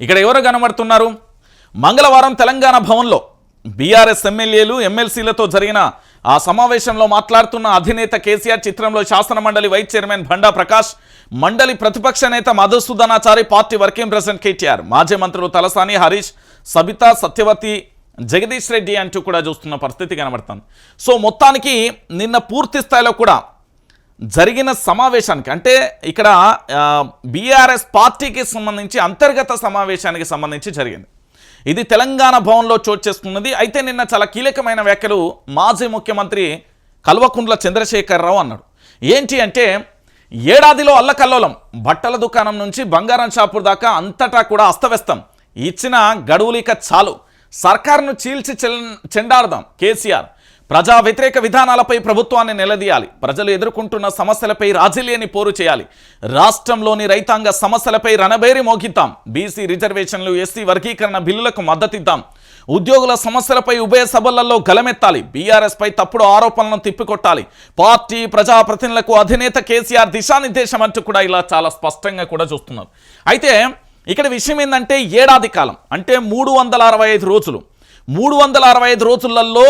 ఇక్కడ ఎవరు కనబడుతున్నారు? మంగళవారం తెలంగాణ భవన్లో బీఆర్ఎస్ ఎమ్మెల్యేలు ఎమ్మెల్సీలతో జరిగిన ఆ సమావేశంలో మాట్లాడుతున్న అధినేత కేసీఆర్ చిత్రంలో శాసన మండలి వైస్ చైర్మన్ భండా ప్రకాష్ మండలి ప్రతిపక్ష నేత Madhusudanachari party working president KTR మాజీ మంత్రులు తలసాని హరీష్ సబితా సత్యవతి జగదీష్ రెడ్డి అంటూ కూడా చూస్తున్న పరిస్థితి కనబడుతుంది. సో మొత్తానికి నిన్న పూర్తి స్థాయిలో కూడా జరిగిన సమావేశానికి అంటే ఇక్కడ బీఆర్ఎస్ పార్టీకి సంబంధించి అంతర్గత సమావేశానికి సంబంధించి జరిగింది. ఇది తెలంగాణ భవన్లో చోటు చేసుకున్నది. అయితే నిన్న చాలా కీలకమైన వ్యాఖ్యలు మాజీ ముఖ్యమంత్రి కల్వకుంట్ల చంద్రశేఖరరావు అన్నాడు. ఏంటి అంటే ఏడాదిలో అల్లకల్లోలం బట్టల దుకాణం నుంచి బంగారం షాపు దాకా అంతటా కూడా అస్తవ్యస్తం. ఇచ్చిన గడువులిక చాలు. సర్కారును చీల్చి చెల్- చెండాడదాం కేసీఆర్. ప్రజా వ్యతిరేక విధానాలపై ప్రభుత్వాన్ని నిలదీయాలి. ప్రజలు ఎదుర్కొంటున్న సమస్యలపై రాజీలేని పోరు చేయాలి. రాష్ట్రంలోని రైతాంగ సమస్యలపై రణబేరి మోగిద్దాం. బీసీ రిజర్వేషన్లు ఎస్సీ వర్గీకరణ బిల్లులకు మద్దతిద్దాం. ఉద్యోగుల సమస్యలపై ఉభయ సభలలో గలమెత్తాలి. బీఆర్ఎస్పై తప్పుడు ఆరోపణలను తిప్పికొట్టాలి. పార్టీ ప్రజాప్రతినిధులకు అధినేత కేసీఆర్ దిశానిర్దేశం అంటూ కూడా ఇలా చాలా స్పష్టంగా కూడా చూస్తున్నారు. అయితే ఇక్కడ విషయం ఏంటంటే ఏడాది కాలం అంటే మూడు వందల అరవై ఐదు రోజులు. మూడు వందల అరవై ఐదు రోజులలో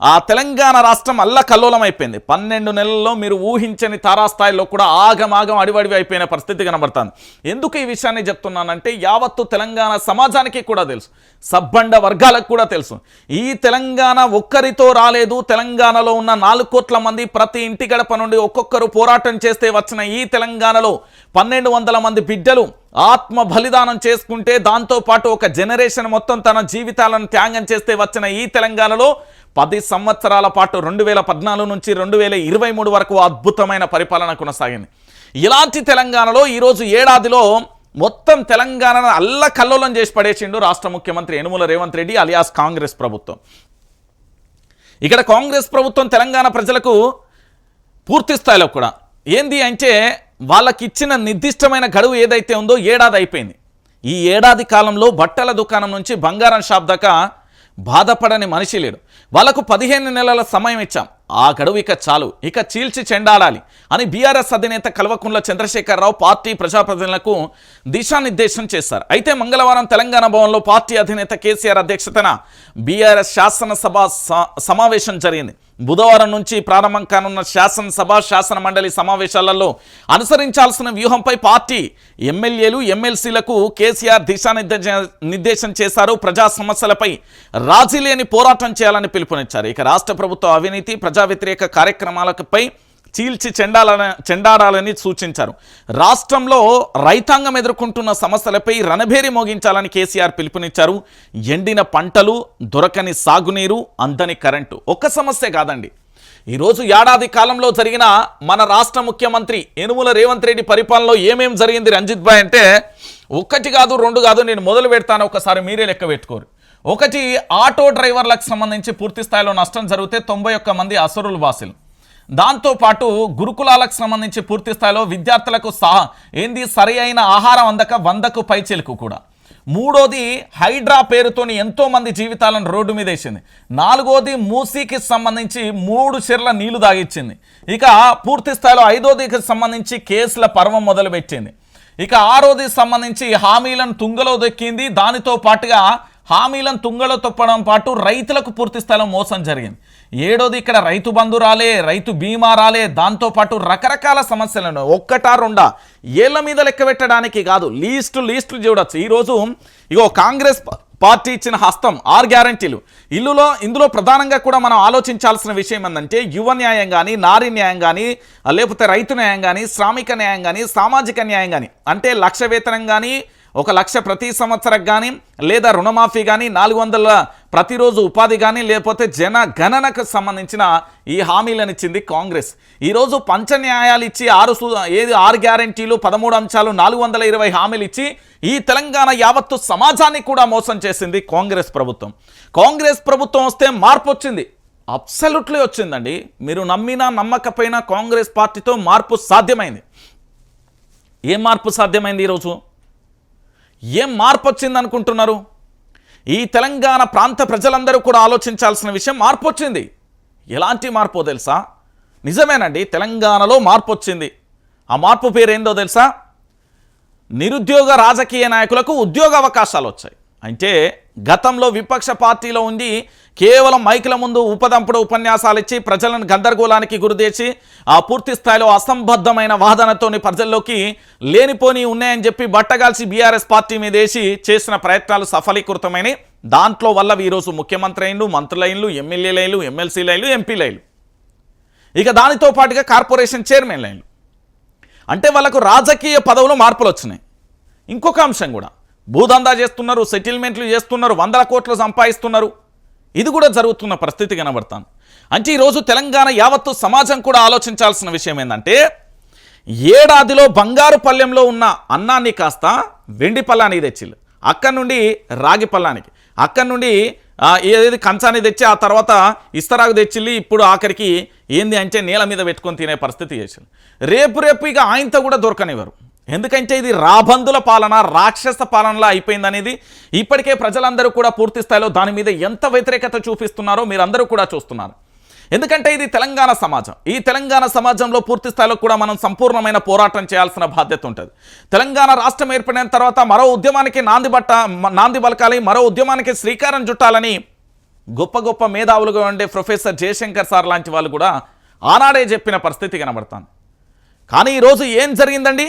ఆ తెలంగాణ రాష్ట్రం అల్లకల్లోలం అయిపోయింది పన్నెండు నెలల్లో మీరు ఊహించని తారాస్థాయిలో కూడా ఆగమాగం అడివడివి అయిపోయిన పరిస్థితి కనబడుతుంది. ఎందుకు ఈ విషయాన్ని చెప్తున్నానంటే యావత్తు తెలంగాణ సమాజానికి కూడా తెలుసు. సబ్బండ వర్గాలకు కూడా తెలుసు. ఈ తెలంగాణ ఒక్కరితో రాలేదు. తెలంగాణలో ఉన్న నాలుగు కోట్ల మంది ప్రతి ఇంటి గడప నుండి ఒక్కొక్కరు పోరాటం చేస్తే వచ్చిన ఈ తెలంగాణలో పన్నెండు వందల మంది బిడ్డలు ఆత్మ బలిదానం చేసుకుంటే దాంతోపాటు ఒక జనరేషన్ మొత్తం తన జీవితాలను త్యాగం చేస్తే వచ్చిన ఈ తెలంగాణలో పది సంవత్సరాల పాటు రెండు వేల పద్నాలుగు నుంచి రెండు వేల ఇరవై మూడు వరకు అద్భుతమైన పరిపాలన కొనసాగింది. ఇలాంటి తెలంగాణలో ఈరోజు ఏడాదిలో మొత్తం తెలంగాణను అల్లకల్లోలం చేసి పడేసిండు రాష్ట్ర ముఖ్యమంత్రి యనుమల రేవంత్ రెడ్డి అలియాస్ కాంగ్రెస్ ప్రభుత్వం. ఇక్కడ కాంగ్రెస్ ప్రభుత్వం తెలంగాణ ప్రజలకు పూర్తి స్థాయిలో కూడా ఏంది అంటే వాళ్ళకి ఇచ్చిన నిర్దిష్టమైన గడువు ఏదైతే ఉందో ఏడాది అయిపోయింది. ఈ ఏడాది కాలంలో బట్టల దుకాణం నుంచి బంగారం షాప్ దాకా బాధపడని మనిషి లేడు. వాళ్ళకు పదిహేను నెలల సమయం ఇచ్చాం. ఆ గడువు ఇక చాలు. ఇక చీల్చి చెండాడాలి అని బీఆర్ఎస్ అధినేత కల్వకుంట్ల చంద్రశేఖరరావు పార్టీ ప్రజాప్రతినిధులకు దిశానిర్దేశం చేశారు. అయితే మంగళవారం తెలంగాణ భవన్లో పార్టీ అధినేత కేసీఆర్ అధ్యక్షతన బీఆర్ఎస్ శాసనసభ స- సమావేశం జరిగింది. బుధవారం నుంచి ప్రారంభం కానున్న శాసనసభ శాసన మండలి సమావేశాలలో అనుసరించాల్సిన వ్యూహంపై పార్టీ ఎమ్మెల్యేలు ఎమ్మెల్సీలకు కేసీఆర్ దిశానిర్దేశ నిర్దేశం చేశారు. ప్రజా సమస్యలపై రాజీ లేని పోరాటం చేయాలని పిలుపునిచ్చారు. ఇక రాష్ట్ర ప్రభుత్వ అవినీతి ప్రజా వ్యతిరేక కార్యక్రమాలపై చీల్చి చెండాలని చెండాడాలని సూచించారు. రాష్ట్రంలో రైతాంగం ఎదుర్కొంటున్న సమస్యలపై రణభేరి మోగించాలని కేసీఆర్ పిలుపునిచ్చారు. ఎండిన పంటలు దొరకని సాగునీరు అందని కరెంటు. ఒక్క సమస్య కాదండి. ఈరోజు ఏడాది కాలంలో జరిగిన మన రాష్ట్ర ముఖ్యమంత్రి యనుమల రేవంత్ రెడ్డి పరిపాలనలో ఏమేం జరిగింది రంజిత్ భాయ్ అంటే ఒకటి కాదు రెండు కాదు నేను మొదలు పెడతాను ఒకసారి మీరే లెక్క పెట్టుకోరు. ఒకటి ఆటో డ్రైవర్లకు సంబంధించి పూర్తి స్థాయిలో నష్టం జరిగితే తొంభై ఒక్క మంది అసరులు వాసులు. దాంతోపాటు గురుకులాలకు సంబంధించి పూర్తి స్థాయిలో విద్యార్థులకు సహా ఏంది సరి అయిన ఆహారం అందక వందకు పైచిలుకు కూడా. మూడోది హైడ్రా పేరుతోని ఎంతోమంది జీవితాలను రోడ్డు మీద వేసింది. నాలుగోది మూసీకి సంబంధించి మూడు చెర్ల నీళ్ళు దాగిచ్చింది ఇక పూర్తి స్థాయిలో ఐదోదికి సంబంధించి కేసుల పర్వం మొదలుపెట్టింది. ఇక ఆరోది సంబంధించి హామీలను తుంగలో దొక్కింది. దానితో పాటుగా హామీలను తుంగలో తొప్పడం పాటు రైతులకు పూర్తి స్థలం మోసం జరిగింది. ఏడోది ఇక్కడ రైతు బంధు రాలే రైతు బీమా రాలే దాంతోపాటు రకరకాల సమస్యలను ఒక్కటా రెండా ఏళ్ళ మీద లెక్క పెట్టడానికి కాదు లీస్టు లీస్టులు చూడొచ్చు. ఈరోజు ఇగో కాంగ్రెస్ పార్టీ ఇచ్చిన హస్తం ఆరు గ్యారంటీలు. ఇల్లులో ఇందులో ప్రధానంగా కూడా మనం ఆలోచించాల్సిన విషయం ఏంటంటే యువ న్యాయం కానీ నారీ న్యాయం కానీ లేకపోతే రైతు న్యాయం కానీ శ్రామిక న్యాయం కానీ సామాజిక న్యాయం కానీ అంటే లక్ష వేతనం కానీ ఒక లక్ష ప్రతి సంవత్సరం కానీ లేదా రుణమాఫీ కానీ నాలుగు వందల ప్రతిరోజు ఉపాధి కానీ లేకపోతే జన గణనకు సంబంధించిన ఈ హామీలను ఇచ్చింది కాంగ్రెస్. ఈరోజు పంచ న్యాయాలు ఇచ్చి ఆరు సు- ఏది ఆరు గ్యారంటీలు పదమూడు అంశాలు నాలుగు వందల ఇరవై హామీలు ఇచ్చి ఈ తెలంగాణ యావత్తు సమాజాన్ని కూడా మోసం చేసింది కాంగ్రెస్ ప్రభుత్వం. కాంగ్రెస్ ప్రభుత్వం వస్తే మార్పు వచ్చింది. అబ్సల్యూట్లీ వచ్చిందండి. మీరు నమ్మినా నమ్మకపోయినా కాంగ్రెస్ పార్టీతో మార్పు సాధ్యమైంది. ఏ మార్పు సాధ్యమైంది ఈరోజు ఏం మార్పు వచ్చింది అనుకుంటున్నారు ఈ తెలంగాణ ప్రాంత ప్రజలందరూ కూడా ఆలోచించాల్సిన విషయం మార్పు వచ్చింది ఎలాంటి మార్పో తెలుసా? నిజమేనండి తెలంగాణలో మార్పు వచ్చింది ఆ మార్పు పేరు ఏందో తెలుసా? నిరుద్యోగ రాజకీయ నాయకులకు ఉద్యోగ అవకాశాలు వచ్చాయి అంటే గతంలో విపక్ష పార్టీలో ఉండి కేవలం మైకుల ముందు ఉపదంపుడు ఉపన్యాసాలు ఇచ్చి ప్రజలను గందరగోళానికి గురిచేసి ఆ పూర్తి స్థాయిలో అసంబద్ధమైన వాదనతోని ప్రజల్లోకి లేనిపోని ఉన్నాయని చెప్పి బట్టగాల్సి బీఆర్ఎస్ పార్టీ మీద వేసి చేసిన ప్రయత్నాలు సఫలీకృతమైన దాంట్లో వల్ల ఈరోజు ముఖ్యమంత్రి అయిన్లు మంత్రులైన్లు ఎమ్మెల్యేలైన్లు ఎమ్మెల్సీలైన్లు ఎంపీలైన్లు ఇక దానితో పాటుగా కార్పొరేషన్ చైర్మన్ లైన్లు అంటే వాళ్ళకు రాజకీయ పదవులు మార్పులు వచ్చినాయి ఇంకొక అంశం కూడా. భూదందా చేస్తున్నారు సెటిల్మెంట్లు చేస్తున్నారు వందల కోట్లు సంపాదిస్తున్నారు. ఇది కూడా జరుగుతున్న పరిస్థితి కనబడతాను. అంటే ఈరోజు తెలంగాణ యావత్తు సమాజం కూడా ఆలోచించాల్సిన విషయం ఏంటంటే ఏడాదిలో బంగారు పల్లెంలో ఉన్న అన్నాన్ని కాస్త వెండి పల్లానికి తెచ్చిళ్ళు. అక్కడి నుండి రాగి పల్లానికి అక్కడి నుండి ఏది కంచాన్ని తెచ్చి ఆ తర్వాత ఇస్తరాకు తెచ్చిల్లి ఇప్పుడు ఆఖరికి ఏంది అంటే నేల మీద పెట్టుకొని తినే పరిస్థితి చేసింది రేపు రేపు ఇక ఆయనతో కూడా దొరకనివ్వరు. ఎందుకంటే ఇది రాబందుల పాలన రాక్షస పాలనలా అయిపోయిందనేది ఇప్పటికే ప్రజలందరూ కూడా పూర్తి స్థాయిలో దాని మీద ఎంత వ్యతిరేకత చూపిస్తున్నారో మీరందరూ కూడా చూస్తున్నారు. ఎందుకంటే ఇది తెలంగాణ సమాజం. ఈ తెలంగాణ సమాజంలో పూర్తి స్థాయిలో కూడా మనం సంపూర్ణమైన పోరాటం చేయాల్సిన బాధ్యత ఉంటుంది. తెలంగాణ రాష్ట్రం ఏర్పడిన తర్వాత మరో ఉద్యమానికి నాంది బట్ట నాంది పలకాలి మరో ఉద్యమానికి శ్రీకారం చుట్టాలని గొప్ప గొప్ప మేధావులుగా ఉండే ప్రొఫెసర్ జయశంకర్ సార్ లాంటి వాళ్ళు కూడా ఆనాడే చెప్పిన పరిస్థితి కనబడతాను కానీ ఈరోజు ఏం జరిగిందండి?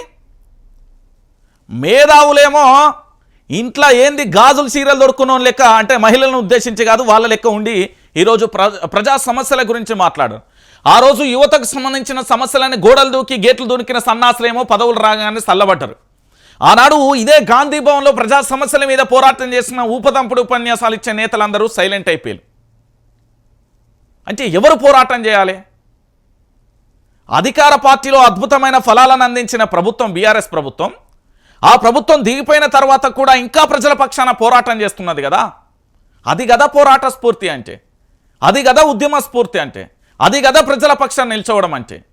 మేధావులేమో ఇంట్లో ఏంది గాజులు చీరలు దొరుకున్నాం లెక్క అంటే మహిళలను ఉద్దేశించి కాదు వాళ్ళ లెక్క ఉండి ఈరోజు ప్రజా సమస్యల గురించి మాట్లాడారు. ఆ రోజు యువతకు సంబంధించిన సమస్యలని గోడలు దూకి గేట్లు దూకిన సన్నాసులేమో పదవులు రాగానే చల్లబడ్డారు ఆనాడు ఇదే గాంధీ భవన్లో ప్రజా సమస్యల మీద పోరాటం చేసిన ఊపదంపుడు ఉపన్యాసాలు ఇచ్చే నేతలందరూ సైలెంట్ అయిపోయారు. అంటే ఎవరు పోరాటం చేయాలి? అధికార పార్టీలో అద్భుతమైన ఫలాలను అందించిన ప్రభుత్వం బీఆర్ఎస్ ప్రభుత్వం ఆ ప్రభుత్వం దిగిపోయిన తర్వాత కూడా ఇంకా ప్రజల పక్షాన పోరాటం చేస్తున్నది కదా? అది కదా పోరాట స్ఫూర్తి అంటే. అది కదా ఉద్యమ స్ఫూర్తి అంటే. అది కదా ప్రజల పక్షాన్ని నిల్చోవడం అంటే.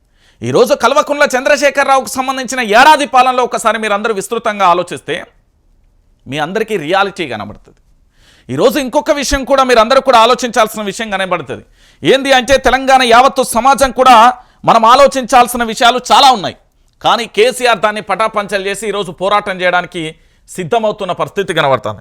ఈరోజు కల్వకుంట్ల చంద్రశేఖరరావుకు సంబంధించిన ఏడాది పాలనలో ఒకసారి మీరు అందరూ విస్తృతంగా ఆలోచిస్తే మీ అందరికీ రియాలిటీ కనబడుతుంది. ఈరోజు ఇంకొక విషయం కూడా మీరు అందరూ కూడా ఆలోచించాల్సిన విషయం కనబడుతుంది. ఏంది అంటే తెలంగాణ యావత్తు సమాజం కూడా మనం ఆలోచించాల్సిన విషయాలు చాలా ఉన్నాయి. కానీ కేసీఆర్ దాన్ని పటాపంచలు చేసి ఈరోజు పోరాటం చేయడానికి సిద్ధమవుతున్న పరిస్థితి కనబడుతుంది.